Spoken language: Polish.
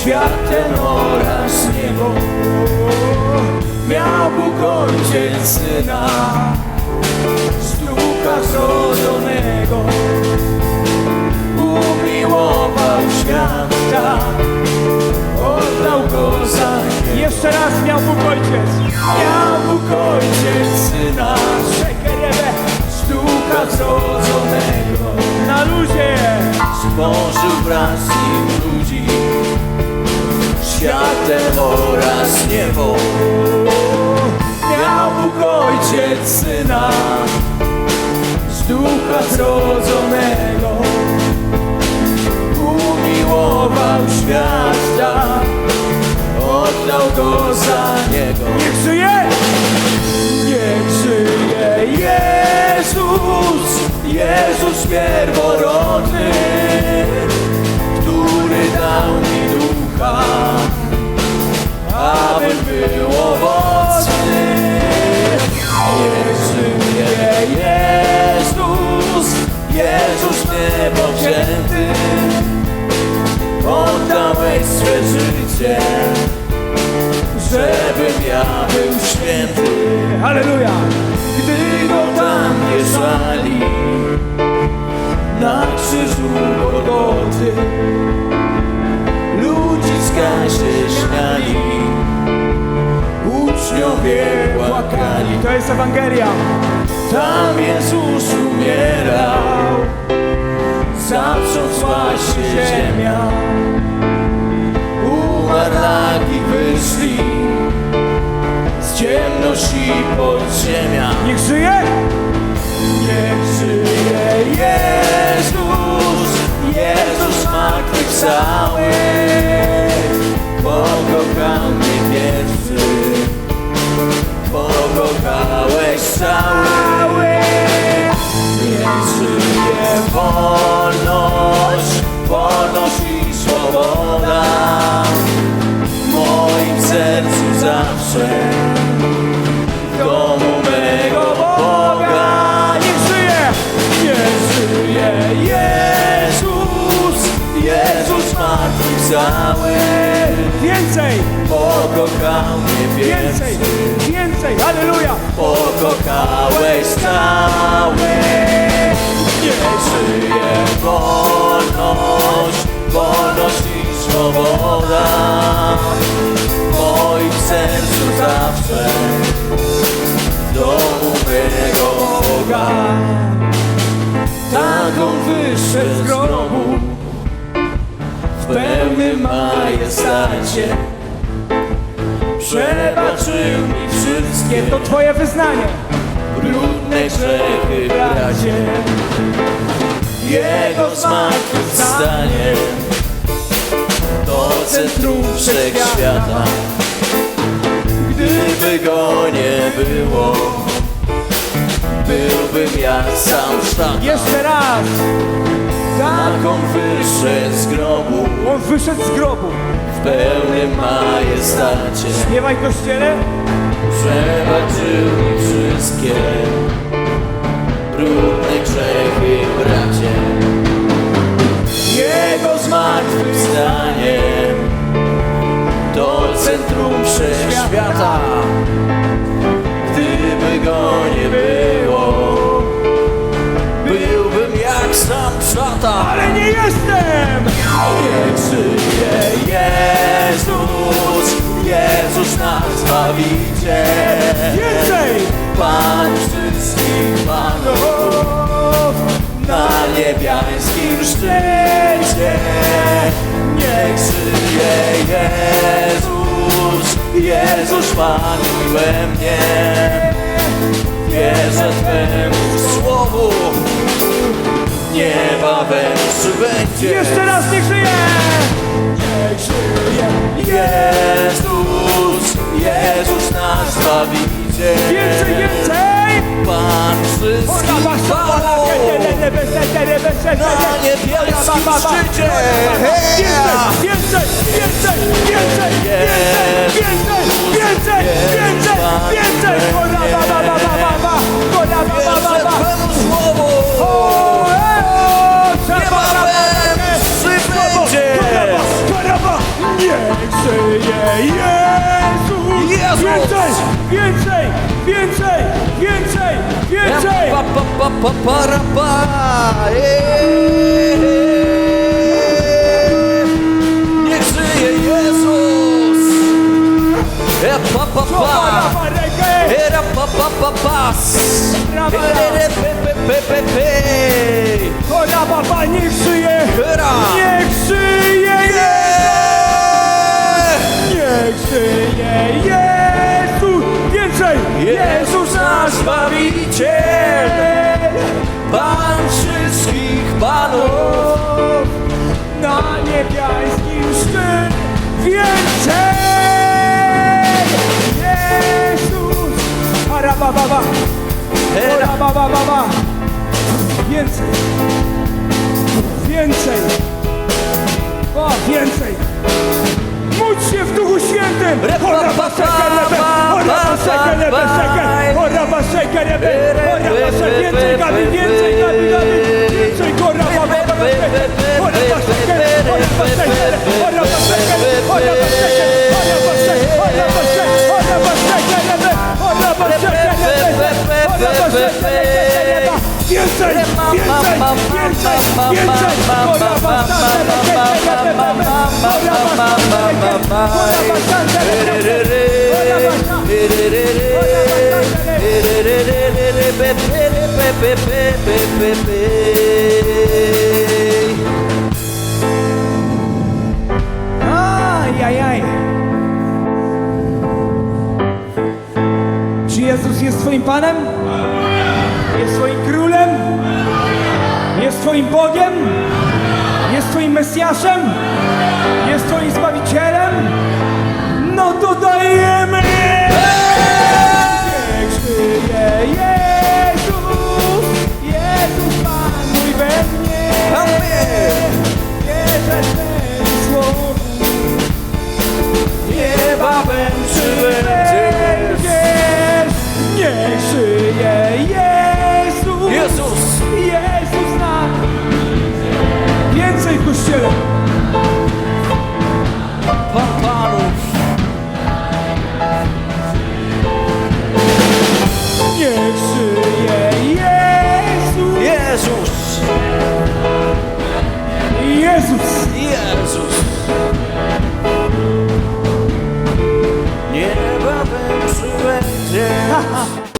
światem oraz niebo. Miał Bóg ojciec syna, z ducha zrodzonego. Umiłował świat tak, oddał go za niego. Jeszcze raz miał Bóg Ojciec. Miał Bóg ojciec syna, z ducha zrodzonego. Na luzie. Stworzył wraz z nim ludzi Światem oraz niebo. Miał Bóg Ojciec Syna Z Ducha Zrodzonego. Umiłował świat tak Oddał go za Niego. Niech żyje. Niech żyje Jezus, Jezus pierworodny, Jezus, Jezus niepowzięty, oddałeś swe życie, żebym ja był święty. Halleluja. Gdy go tam wieszali Na krzyżu Golgoty Ludziska się śmiali Uczniowie płakali To jest Ewangelia. Tam Jezus umierał Zatrząsła się ziemia Umarlaki wyszli Z ciemności podziemia Niech żyje. Niech żyje Jezus, Jezus zmartwychwstały, pokochał zmartwychwstały, Więcej. pokochał mnie Więcej. pierwszy, Więcej. Halleluja. pokochałeś cały. Niech żyje wolność, wolność i swoboda, w moim sercu zawsze, w domu mego Boga. Majestacie. Przebaczył mi wszystkie To Twoje wyznanie. brudne grzechy, bracie. Jego zmartwychwstanie to centrum wszechświata. Gdyby go nie było, byłbym jak sam szatan. Jeszcze raz. Tak on wyszedł z grobu On wyszedł z grobu. w pełnym majestacie. Śpiewaj kościele. Przebaczył mi wszystkie brudne grzechy, bracie. Jego zmartwychwstanie to centrum wszechświata. Gdyby go szatan. Ale nie jestem. Niech żyje Jezus, Jezus nasz Zbawiciel. Więcej. Pan wszystkich Panów na niebiańskim szczycie. Niech żyje Jezus, Jezus panuj we mnie. Wierzę Twemu Jeszcze raz niech żyje. Niech żyje Jezus, Jezus nasz Zbawiciel. Więcej, więcej. Pan wszystkich panów na niebiańskim szczycie. Więcej, więcej, więcej, więcej, więcej, więcej, więcej, więcej. Kola, więcej, więcej, więcej! Pa, pa, pa, pa, para, pa. Niech żyje Jezus! E, pa, pa, pa. Era, pa, pa, pa, pas. Pe, pe, pe, pe, pe. Chora baba, niech żyje! Era. Jezus nasz Zbawiciel, Pan wszystkich Panów. Na niebiańskim szczyt więcej! Jezus! Arabababa! Arabababa! Więcej! Więcej! O, więcej! Módl się w Duchu Świętym! Ora basekelebe! Ora basekelebe! Ora basekelebe! Ora base- Więcej Gabi! Więcej Gabi! Gabi! Więcej Gora baba! Ora basekele! Ora basekele! Ora basekele! Ora basekele! Ora basekele! Ora basekele! Ora basekelebe! Ora basekelebe! Ora basekelebe! Więcej! Więcej! Więcej! Więcej! Ora basekelebe! Ora basekelebe! Ora basekelebe! Aj, aj, aj. Czy Jezus jest Twoim Panem? Jest Twoim Królem? Jest Twoim Bogiem? Jest Twoim Mesjaszem? Jest Twoim Zbawicielem? No to dajemy! Niech żyje Jezus! Jezus Pan mój we mnie! Wierzę Twemu słowu Niebawem przybędziesz. Będziesz, niech żyje Więcej w Kościele! Pan Panów!